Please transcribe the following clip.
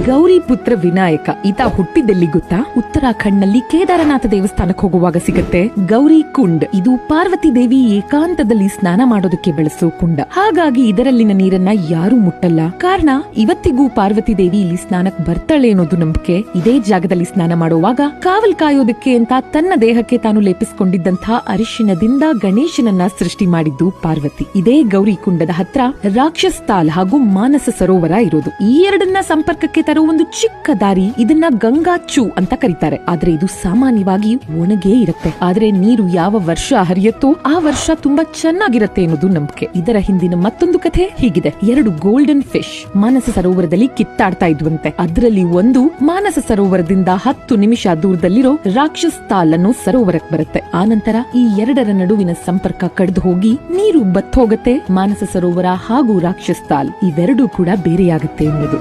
ಗೌರಿ ಪುತ್ರ ವಿನಾಯಕ ಈತ ಹುಟ್ಟಿದ್ದೆಲ್ಲಿ ಗೊತ್ತಾ? ಉತ್ತರಾಖಂಡ್ನಲ್ಲಿ ಕೇದಾರನಾಥ ದೇವಸ್ಥಾನಕ್ಕೆ ಹೋಗುವಾಗ ಸಿಗುತ್ತೆ. ಗೌರಿ ಕುಂಡ್. ಇದು ಪಾರ್ವತಿ ದೇವಿ ಏಕಾಂತದಲ್ಲಿ ಸ್ನಾನ ಮಾಡೋದಕ್ಕೆ ಬೆಳೆಸೋ ಕುಂಡ. ಹಾಗಾಗಿ ಇದರಲ್ಲಿನ ನೀರನ್ನ ಯಾರೂ ಮುಟ್ಟಲ್ಲ. ಕಾರಣ, ಇವತ್ತಿಗೂ ಪಾರ್ವತಿ ದೇವಿ ಇಲ್ಲಿ ಸ್ನಾನಕ್ ಬರ್ತಾಳೆ ಅನ್ನೋದು ನಂಬಿಕೆ. ಇದೇ ಜಾಗದಲ್ಲಿ ಸ್ನಾನ ಮಾಡುವಾಗ ಕಾವಲ್ ಕಾಯೋದಕ್ಕೆ ಅಂತ ತನ್ನ ದೇಹಕ್ಕೆ ತಾನು ಲೇಪಿಸಿಕೊಂಡಿದ್ದಂತಹ ಅರಿಶಿನದಿಂದ ಗಣೇಶನನ್ನ ಸೃಷ್ಟಿ ಮಾಡಿದ್ದು ಪಾರ್ವತಿ. ಇದೇ ಗೌರಿ ಕುಂಡದ ಹತ್ರ ರಾಕ್ಷಸ್ತಾಲ್ ಹಾಗೂ ಮಾನಸ ಸರೋವರ ಇರೋದು. ಈ ಎರಡನ್ನ ಸಂಪರ್ಕಕ್ಕೆ ತರುವ ಒಂದು ಚಿಕ್ಕ ದಾರಿ ಇದನ್ನ ಗಂಗಾಚು ಅಂತ ಕರೀತಾರೆ. ಆದ್ರೆ ಇದು ಸಾಮಾನ್ಯವಾಗಿ ಒಣಗೇ ಇರುತ್ತೆ. ಆದ್ರೆ ನೀರು ಯಾವ ವರ್ಷ ಹರಿಯುತ್ತೋ ಆ ವರ್ಷ ತುಂಬಾ ಚೆನ್ನಾಗಿರುತ್ತೆ ಅನ್ನೋದು ನಂಬಿಕೆ. ಇದರ ಹಿಂದಿನ ಮತ್ತೊಂದು ಕಥೆ ಹೀಗಿದೆ. ಎರಡು ಗೋಲ್ಡನ್ ಫಿಶ್ ಮಾನಸ ಸರೋವರದಲ್ಲಿ ಕಿತ್ತಾಡ್ತಾ ಇದ್ವಂತೆ. ಅದರಲ್ಲಿ ಒಂದು ಮಾನಸ ಸರೋವರದಿಂದ ಹತ್ತು ನಿಮಿಷ ದೂರದಲ್ಲಿರೋ ರಾಕ್ಷಸ್ ತಾಲ್ ಅನ್ನೋ ಸರೋವರಕ್ಕೆ ಬರುತ್ತೆ. ಆ ನಂತರ ಈ ಎರಡರ ನಡುವಿನ ಸಂಪರ್ಕ ಕಡ್ದು ಹೋಗಿ ನೀರು ಬತ್ತೋಗತ್ತೆ ಮಾನಸ ಸರೋವರ ಹಾಗೂ ರಾಕ್ಷಸ್ ತಾಲ್ ಇವೆರಡೂ ಕೂಡ ಬೇರೆಯಾಗುತ್ತೆ ಎನ್ನುವುದು